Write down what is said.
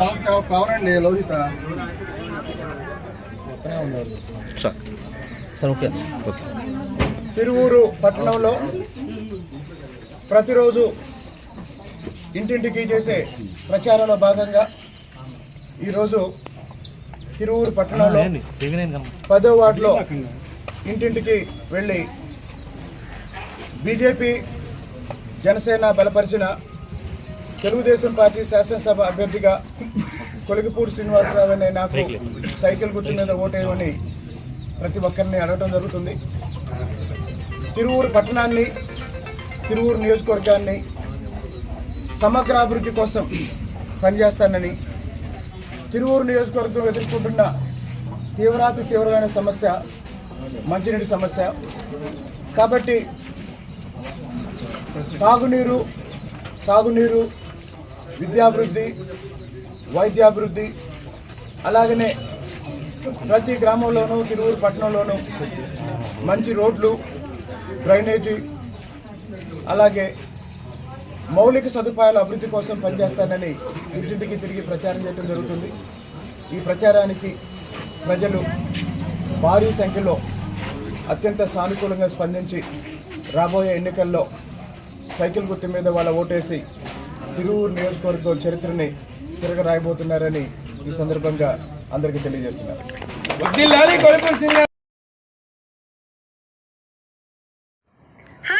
మా కావాలండి Lohitha sir okay okay. Tiruvuru పట్టణంలో ప్రతిరోజు ఇంటింటికి చేసే ప్రచారంలో భాగంగా ఈరోజు తిరువూరు పట్టణంలో పదో వార్డులో ఇంటింటికి వెళ్ళి బీజేపీ జనసేన బలపరిచిన తెలుగుదేశం పార్టీ శాసనసభ అభ్యర్థిగా కొలిగిపూడి శ్రీనివాసరావు అనే నాకు సైకిల్ గుర్తు మీద ఓటేయమని ప్రతి ఒక్కరిని అడగడం జరుగుతుంది. తిరువూరు పట్టణాన్ని తిరువూరు నియోజకవర్గాన్ని సమగ్ర అభివృద్ధి కోసం పనిచేస్తానని తిరువూరు నియోజకవర్గం ఎదుర్కొంటున్న తీవ్రాతి తీవ్రమైన సమస్య మంచినీటి సమస్య. కాబట్టి తాగునీరు సాగునీరు విద్యాభివృద్ధి వైద్యాభివృద్ధి అలాగనే ప్రతి గ్రామంలోనూ తిరువూరు పట్టణంలోనూ మంచి రోడ్లు డ్రైనేజీ అలాగే మౌలిక సదుపాయాల అభివృద్ధి కోసం పనిచేస్తానని ఇంటింటికి తిరిగి ప్రచారం చేయడం జరుగుతుంది. ఈ ప్రచారానికి ప్రజలు భారీ సంఖ్యలో అత్యంత సానుకూలంగా స్పందించి రాబోయే ఎన్నికల్లో సైకిల్ గుర్తు మీద వాళ్ళ ఓటేసి తిరువురు నియోజకవర్గం చరిత్రని తిరగరాయబోతున్నారని ఈ సందర్భంగా అందరికీ తెలియజేస్తున్నారు.